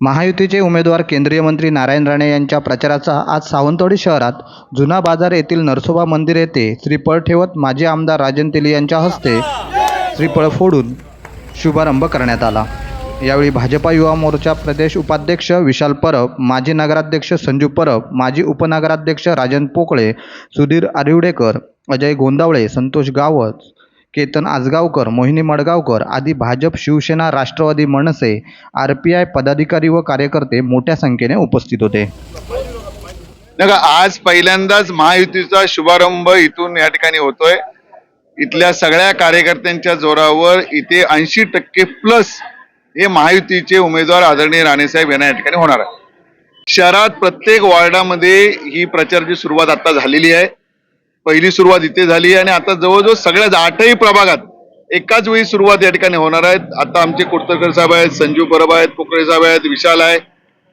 महायुतीचे उमेदवार केंद्रीय मंत्री नारायण राणे यांच्या प्रचाराचा आज सावंतवाडी शहरात जुना बाजार येथील नरसोबा मंदिर येथे श्रीफळ ठेवत माजी आमदार राजन तेली यांच्या हस्ते श्रीफळ फोडून शुभारंभ करण्यात आला. यावेळी भाजपा युवा मोर्चा प्रदेश उपाध्यक्ष विशाल परब माजी नगराध्यक्ष संजू परब माजी उपनगराध्यक्ष राजन पोकळे सुधीर आरिवडेकर अजय गोंदावळे संतोष गावत केतन आजगावकर मोहिनी मडगावकर आदी Bhajap Shivsena Rashtrawadi Manase R P I पदाधिकारी व कार्यकर्ते मोठ्या संख्येने उपस्थित होते. नाही का आज पहिल्यांदाच महायुतीचा शुभारंभ इथून या ठिकाणी होतोय. इथल्या सगळ्या कार्यकर्त्यांच्या जोरावर इथे ऐंशी टक्के प्लस हे महायुतीचे उमेदवार आदरणीय राणेसाहेब यांना या ठिकाणी होणार आहे. शहरात प्रत्येक वॉर्डामध्ये ही प्रचाराची सुरुवात आता झालेली आहे. पहिली सुरुवात इथे झाली आणि आता जवळजवळ सगळ्या आठही प्रभागात एकाच वेळी सुरुवात या ठिकाणी होणार आहेत. आता आमचे कुर्तकर साहेब आहेत संजीव परब आहेत पोकळे साहेब आहेत विशाल आहे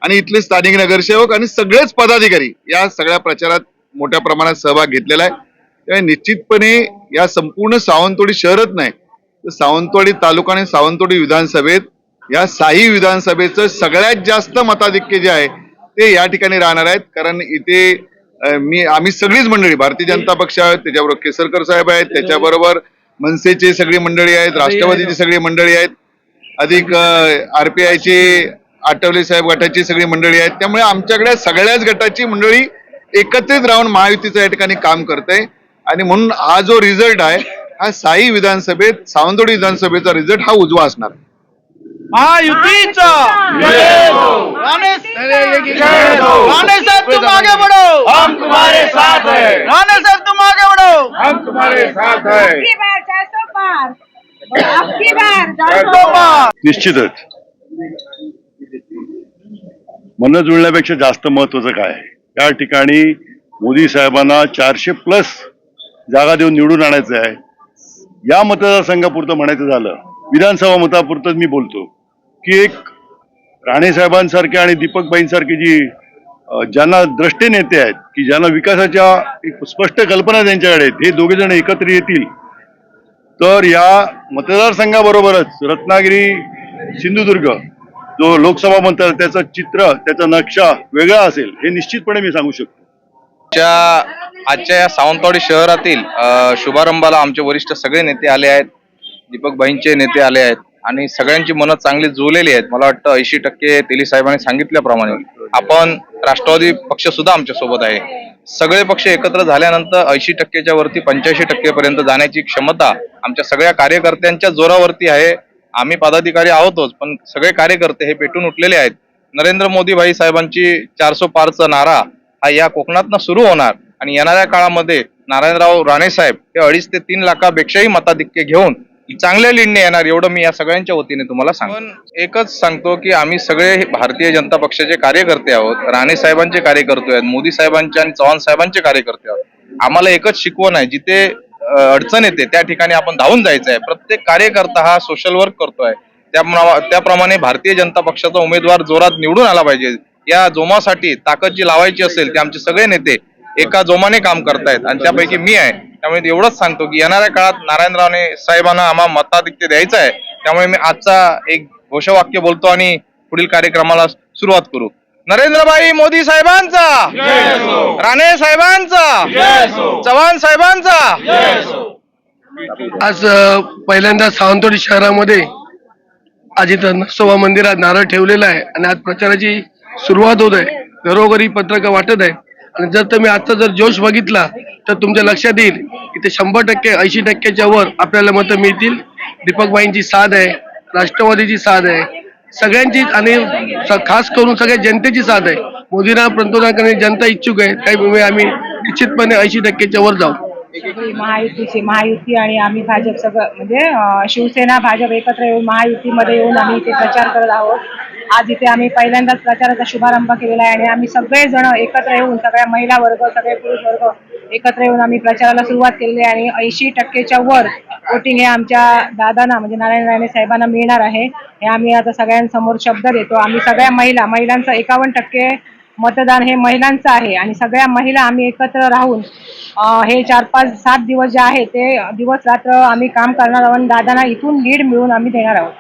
आणि इथले स्थानिक नगरसेवक आणि सगळेच पदाधिकारी या सगळ्या प्रचारात मोठ्या प्रमाणात सहभाग घेतलेला आहे. त्यामुळे निश्चितपणे या संपूर्ण सावंतवाडी शहरच नाही तर सावंतवाडी तालुका आणि सावंतवाडी विधानसभेत या साही विधानसभेचं सगळ्यात जास्त मताधिक्य जे आहे ते या ठिकाणी राहणार आहेत. कारण इथे मी आम्ही सगळीच मंडळी भारतीय जनता पक्ष आहेत त्याच्याबरोबर केसरकर साहेब आहेत त्याच्याबरोबर मनसेची सगळी मंडळी आहेत राष्ट्रवादीची सगळी मंडळी आहेत अधिक आरपीआयचे आठवले साहेब गटाची सगळी मंडळी आहेत. त्यामुळे आमच्याकडे सगळ्याच गटाची मंडळी एकत्रित राहून महायुतीचं या ठिकाणी काम करते आणि म्हणून हा जो रिझल्ट आहे हा साई विधानसभेत सावंतवाडी विधानसभेचा रिझल्ट हा उजवा असणार. महायुतीचा! राणे राणे साहब तुम आगे बढ़ो हम तुम्हारे साथ हैं। राणे साहब तुम आगे बढ़ो हम तुम्हारे साथ हैं. निश्चितच. मन जुळण्यापेक्षा जास्त महत्वाचं काय आहे? या ठिकाणी मोदी साहेबांना चारशे प्लस जागा देऊन निवडून आणायचं आहे. या मतदारसंघापुरतं म्हणायचं झालं. विधानसभा मतापुरतं मी बोलतो. की एक राणेसाहेबांसारखे आणि दीपकबाईंसारखे जी ज्यांना द्रष्टे नेते आहेत की ज्यांना विकासाच्या एक स्पष्ट कल्पना त्यांच्याकडे आहेत हे दोघे जण एकत्र येतील. तर या मतदारसंघाबरोबरच रत्नागिरी सिंधुदुर्ग जो लोकसभा म्हणतात त्याचं चित्र त्याचा नक्षा वेगळा असेल हे निश्चितपणे मी सांगू शकतो. च्या आजच्या या सावंतवाडी शहरातील शुभारंभाला आमचे वरिष्ठ सगळे नेते आले आहेत दीपकबाईंचे नेते आले आहेत. आणि सगळ्यांची मनं चांगली जुळलेली आहेत. मला वाटतं ऐंशी टक्के तेली साहेबांनी सांगितल्याप्रमाणे आपण राष्ट्रवादी पक्ष सुद्धा आमच्यासोबत आहे. सगळे पक्ष एकत्र झाल्यानंतर ऐंशी टक्केच्या वरती पंच्याऐंशी टक्केपर्यंत जाण्याची क्षमता आमच्या सगळ्या कार्यकर्त्यांच्या जोरावरती आहे. आम्ही पदाधिकारी आहोतच पण सगळे कार्यकर्ते हे पेटून उठलेले आहेत. नरेंद्र मोदी भाई साहेबांची चारसो पारचा नारा हा या कोकणातनं सुरू होणार आणि येणाऱ्या काळामध्ये नारायणराव राणे साहेब हे अडीच ते तीन लाखापेक्षाही मताधिक्य घेऊन चांगल्या लीडने येणार एवढं मी या सगळ्यांच्या वतीने तुम्हाला सांगतो. पण एकच सांगतो की आम्ही सगळे भारतीय जनता पक्षाचे कार्यकर्ते आहोत. राणे साहेबांचे कार्यकर्ते आहेत मोदी साहेबांचे आणि चव्हाण साहेबांचे कार्यकर्ते आहोत. आम्हाला एकच शिकवण आहे जिथे अडचण येते त्या ठिकाणी आपण धावून जायचं आहे. प्रत्येक कार्यकर्ता हा सोशल वर्क करतोय. त्याप्रमा- त्याप्रमाणे भारतीय जनता पक्षाचा उमेदवार जोरात निवडून आला पाहिजे. या जोमासाठी ताकद जी लावायची असेल ते आमचे सगळे नेते एका जोमाने काम करतायत. आणि त्यापैकी मी आहे. त्यामुळे एवढंच सांगतो की येणाऱ्या काळात नारायणराव साहेबांना आम्हाला मताधिक्य द्यायचं आहे. त्यामुळे मी आजचा एक घोषवाक्य बोलतो आणि पुढील कार्यक्रमाला सुरुवात करू. नरेंद्रभाई मोदी साहेबांचा! राणे साहेबांचा! चव्हाण साहेबांचा! आज पहिल्यांदा सावंतवाडी शहरामध्ये आज इथं मंदिरात नारळ ठेवलेला आहे आणि आज प्रचाराची सुरुवात होत आहे. घरोघरी पत्रकं वाटत आहे. आणि जर तुम्ही आजचा जर जोश बघितला तर तुमच्या लक्षात येईल इथे शंभर टक्के ऐंशी टक्क्याच्या वर आपल्याला मतं मिळतील. दीपकबाईंची साथ आहे राष्ट्रवादीची साथ आहे सगळ्यांची आणि खास करून सगळ्या जनतेची साथ आहे. मोदींना पंतप्रधान करण्याची जनता इच्छुक आहे त्यामुळे आम्ही निश्चितपणे ऐंशी टक्क्याच्या वर जाऊ. महायुतीची महायुती आणि आम्ही भाजप सगळं म्हणजे शिवसेना भाजप एकत्र येऊन महायुतीमध्ये येऊन आम्ही इथे प्रचार करत आहोत. आज इथे आम्ही पहिल्यांदाच प्रचाराचा शुभारंभ केलेला आहे आणि आम्ही सगळेजण एकत्र येऊन सगळ्या महिला वर्ग सगळे पुरुष वर्ग एकत्र येऊन आम्ही प्रचाराला सुरुवात केलेली आहे आणि ऐंशी टक्केच्या वर वोटिंग हे आमच्या दादांना म्हणजे नारायण राणे साहेबांना मिळणार आहे. हे आम्ही आता सगळ्यांसमोर शब्द देतो. आम्ही सगळ्या महिला महिलांचं एकावन्न टक्के मतदान हे महिलांचं आहे आणि सगळ्या महिला आम्ही एकत्र राहून हे चार पाच सात दिवस जे आहे ते दिवस रात्र आम्ही काम करणार आहोत आणि दादांना इथून लीड मिळून आम्ही देणार आहोत.